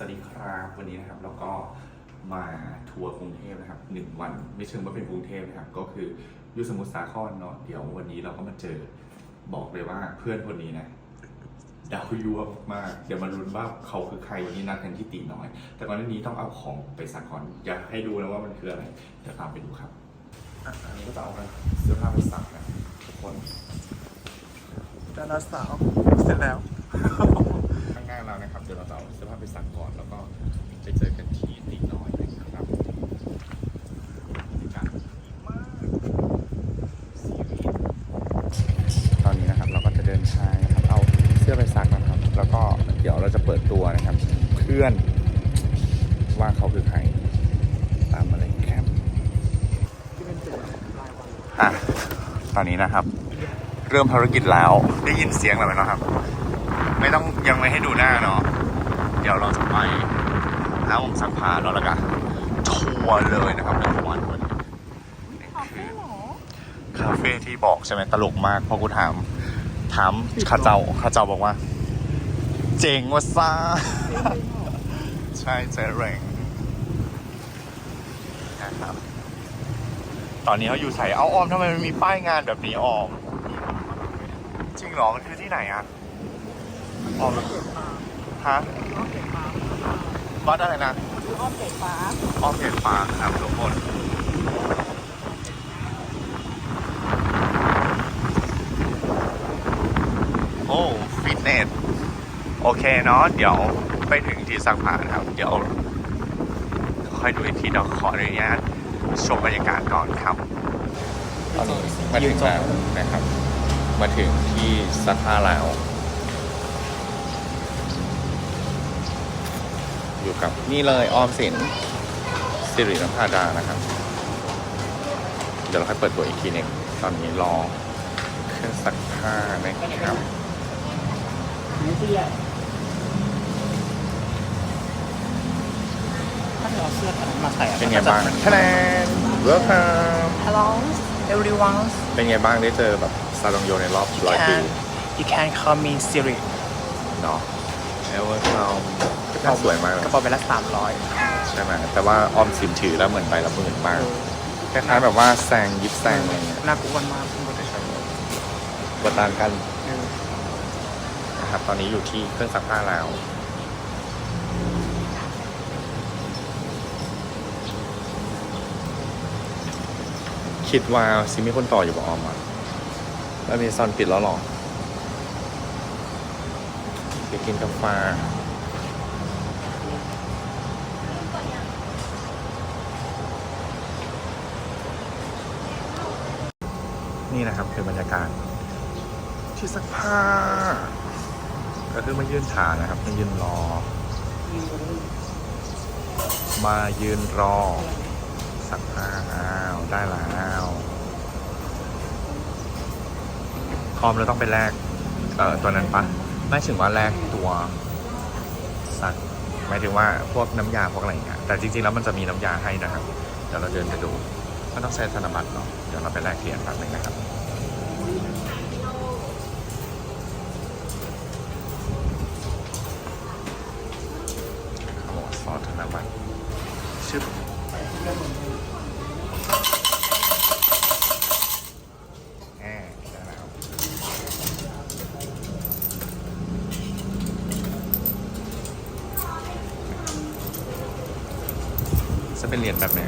วัสดีครับวันนี้นะครับเราก็มาทัวร์กรุงเทพนะครับหนึ่งวันไม่เชิงว่าเป็นกรุงเทพนะครับ ก็คืออยุสมุทรสาครเนาะเดี๋ยววันนี้เราก็มาเจอบอกเลยว่าเพื่อนคนนี้นะดาวยั่วมากๆเดี๋ยวมาลุ้นว่าเขาคือใครวันนี้นัดกันที่ตีน้อย แต่ก่อนหน้านี้ต้องเอาของไปสักก่อนอยากให้ดูนะว่ามันคืออะไรเดี๋ยวตามไปดูครับอะอันนี้ก็จะเอาเสื้อผ้าไปสักนะทุกคนดาราสาวเสร็จแล้ว ข้างหน้าเรานะครับ เดี๋ยวเราจะเอาเสื้อผ้าไปซักก่อน แล้วก็ไปเจอกันที่ตีน้อยนะครับตอนนี้นะครับเราก็จะเดินทางนะครับ เอาเสื้อไปซักนะครับ แล้วก็เดี๋ยวเราจะเปิดตัวนะครับ เพื่อนว่าเขาคือใครตามมาเลยครับที่เป็นตัวรายวันอะตอนนี้นะครับ เริ่มภารกิจแล้วได้ยินเสียงแล้วไหมนาะครับ ไม่ต้องยังไม่ให้ดูหน้าเนาะเดี๋ยวเราจะไปแล้วผมสักพาเนาะแล้วก็ทัวร์เลยนะครับหนึ่งวันวันนี้คาเฟ่หรอคาเฟ่ที่บอกใช่ไหมตลกมากพราะกูถาม ถามข้าเจ้าข้าเจ้าบอกว่า เจ๋งว่ะซ่าใช่เจ๊แรงนะครับตอนนี้เขาอยู่ใส่เอาออมทำไมมันมีป้ายงานแบบนี้ออมจริงเหรอมันคือที่ไหนอะ ออมฮะอ้อมเก็บปลาวัดอะไรนะออ้อมเก็บปลาออมเห็นปลาครับทุกคนโอ้ฟิตเนสโอเคเนาะเดี๋ยวไปถึงที่สักผ่านครับ เดี๋ยวค่อยดูอีกทีเดี๋ยวขออนุญาตชมบรรยากาศก่อนครับตอนนี้มาถึงแล้วนะครับ มาถึงที่สักผ้าแล้ว อยู่กับนี่เลยออมสินสิรินภาดานะครับ เดี๋ยวเราค่อยเปิดตัวอีกทีหนึงตอนนี้รอเครื่องซักผ้านะครับไม่เตี้ยถ้าเธอเอาเสื้อตัวนั้นมาใส่อะเป็นไงบ้างทะเลน welcome Hello everyone เป็นไงบ้างได้เจอแบบซาลงโยในรอบ you ร้อยปี can you can call me Siri เนาะ welcome กระเป๋าสวยมากเลยกระเป๋าใบละสามร้อยใช่ไหมแต่ว่าออมสินถือแล้วเหมือนใบละหมื่นมากคล้ายๆแบบว่าแซงยิบแซงอะไรเงี้ยน่ากลัวมากคุณก็จะใช้กดตามกันนะครับตอนนี้อยู่ที่เครื่องซักผ้าแล้วคิดว่าซิมีคนต่ออยู่บ่ออมอะแล้วมีซอนปิดแล้วหรอไป กินกาแฟนี่นะครับคือบรรยากาศที่ซักผ้า ก็คือมายืนถ่านะครับมายืนรอ มายืนรอสักผ้าอ้าวได้แล้วพร้อมแล้วต้องไปแลกเอ่อตัวนั้นปะ ไม่ถึงว่าแลกตัวสักหมายถึงว่าพวกน้ำยาพวกอะไรอย่างเงี้ยแต่จริงๆแล้วมันจะมีน้ำยาให้นะครับ เดี๋ยวเราเดินไปดูก็ต้องใช้ธนบัตรเนาะเดี๋ยวเราไปแลกเหรียญแป๊บนึงนะครับ เขาบอกซอสธนบัตรชึบแอบได้แล้วจะเป็นเหรียญแบบไหน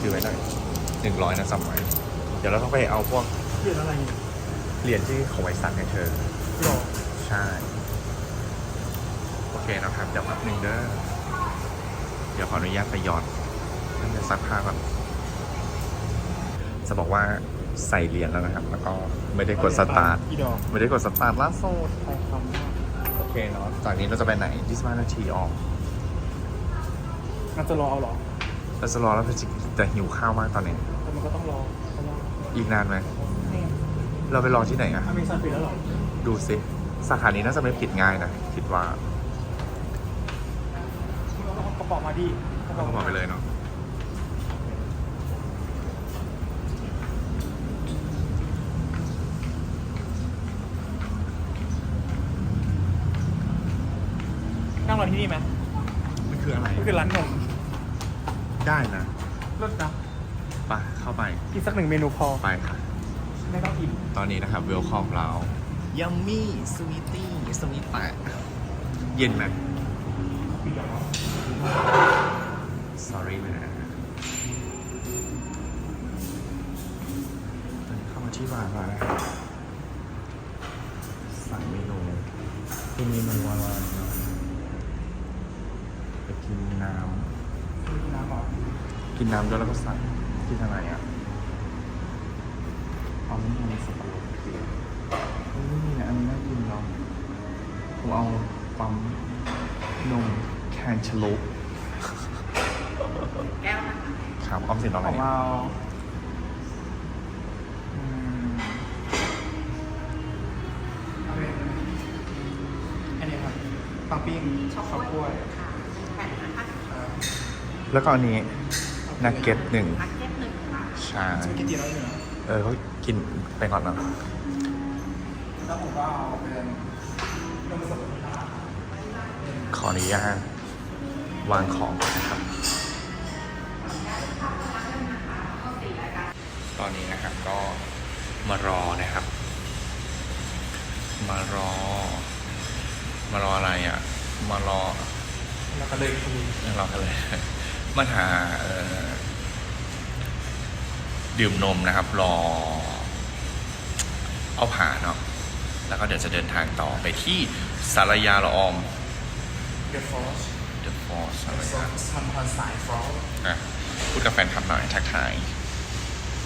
ถือ ไว้ได้หนึ่งร้อยนะสมัยเดี๋ยวเราต้องไปเอาพวกเปลี่ยนอะไรเนี่ยเหรียญที่เขาไว้ซักให้เธอ หรอใช่ โอเคนะครับ เดี๋ยวแป๊บหนึงเด้อ เดี๋ยวขออนุญาตไปหยอดนั่นจะซักผ้าก่อน จะบอกว่าใส่เหรียญแล้วนะครับ แล้วก็ไม่ได้กดสตาร์ท อีดอกไม่ได้กดสตาร์ทล่าสุด ไปคำมากโอเคเนาะ จากนี้เราจะไปไหน25นาทีออก น่าจะรอเอาเหรอ เราจะรอแล้วจะ แต่หิวข้าวมากตอนนี้แต่มันก็ต้องรอเพราะว่าอีกนานไหมนี่เราไปรอที่ไหนอะอเมซอนปิดแล้วเหรอดูสิสาขานี้น่าจะไม่ผิดง่ายนะ คิดว่าเอากระเป๋ามาดิกระเราเป๋าก็มาไปเลยเนาะนั่งรอที่นี่ไหมมันคืออะไร ก็คือร้านนมได้นะ รสนะไปเข้าไปกินสักหนึ่งเมนูพอไปค่ะ ไม่ต้องอิ่มตอนนี้นะครับเวลคอมเรายัมมี่สวีตี้สวีตแตะเย็นไหม sorry เลยนะตอนนี้เข้ามาที่บาร์แล้วนะครับสั่งเมนูเป็นเมนูอะไรเนาะไปกินน้น้ำหรอำ กินน้ำด้วยแล้วก็สั่งกินอะไรอะเอาไม่มีสกูลไม่มีนะอันนี้น่ากินเนาะผมเอาปั๊มนมแคนชลูปครับออมสินเอาขอะไรองเนี่ย เราอืมเอาเป็นอันนี้ครับปังปิ้งชอบข้าวกล้วยครับแล้วก็อันนี้ นักเก็ตหนึ่งนักเก็ตหนึ่งค่ะใช่สปาเกตตี้แล้วเหนือเออเขากินไปก่อนนะแล้วผมก็เอาเป็นนมสดขออนุญาตวางของก่อนนะครับ ตอนนี้นะครับก็มารอนะครับ มารอ มารออะไรอะ มารอแล้วก็เลยคุยรอกันเลยมาหาเอ่อ ดื่มนมนะครับ รอ เอาผ่าเนาะแล้วก็เดี๋ยวจะเดินทางต่อไปที่สารยาละออมเดอะฟอส The Force สารซอยาสมันพันสายฟอสอะพูดกับแฟนคลับหน่อยทักทาย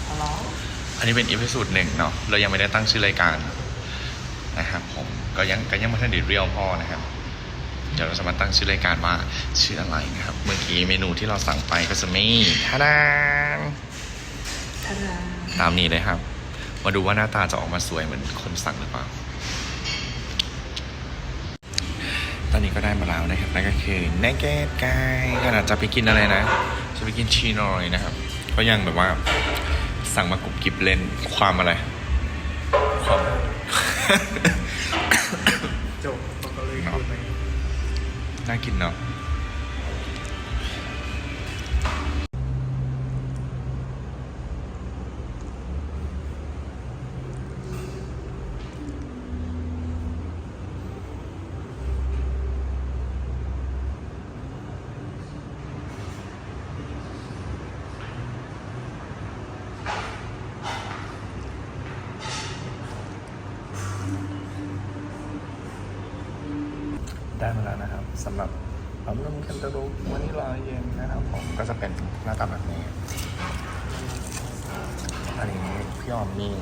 ฮัลโหล อันนี้เป็นอีพิสูดหนึ่งเนาะเรายังไม่ได้ตั้งชื่อรายการนะครับผมก็ยังก็ยังไม่ทันไดีเรียลพ่อนะครับ เดี๋ยวเราจะมาตั้งชื่อรายการว่าชื่ออะไรนะครับ เมื่อกี้เมนูที่เราสั่งไปก็จะมีทาดานท่าดา ตามนี้เลยครับ มาดูว่าหน้าตาจะออกมาสวยเหมือนคนสั่งหรือเปล่า ตอนนี้ก็ได้มาแล้วนะครับนั่นก็คือเนกเก็ตไก่ขนาดจะไปกินอะไรนะ จะไปกินชีนอยนะครับ ก็ยังแบบว่าสั่งมากรุบกริบเล่นความอะไร ความจบเราก็เลยคุยไปน่ากินเนาะ ได้มาแล้วนะครับสำหรับปั๊มนมแคนตาลูปวานิลาเย็นนะครับผมก็จะเป็นหน้าตาแบบนี้ อันนี้พี่ออมนี่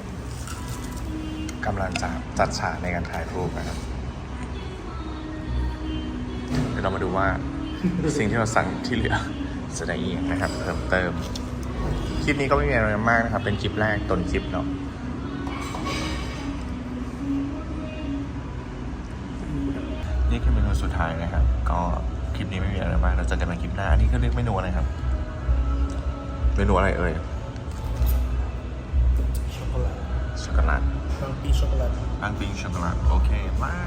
กำลังจะจัดฉากในการถ่ายรูปนะครับ เดี๋ยวเรามาดูว่าสิ่งที่เราสั่งที่เหลือจะได้อีกนะครับ เพิ่มเติมคลิปนี้ก็ไม่มีอะไรมากนะครับ เป็นคลิปแรกต้นคลิปเนาะ นี่คือเมนูสุดท้ายนะครับ ก็คลิปนี้ไม่มีอะไรมากเราเจะกันในคลิปหน้าอันนี้ก็เรียกเมนูอะไรครับ เมนูอะไรเอ่ย ช็อกโกแลต ช็อกโกแลตบางปีช็อกโกแลตปังปิ้งช็อกโกแลต โอเคบาย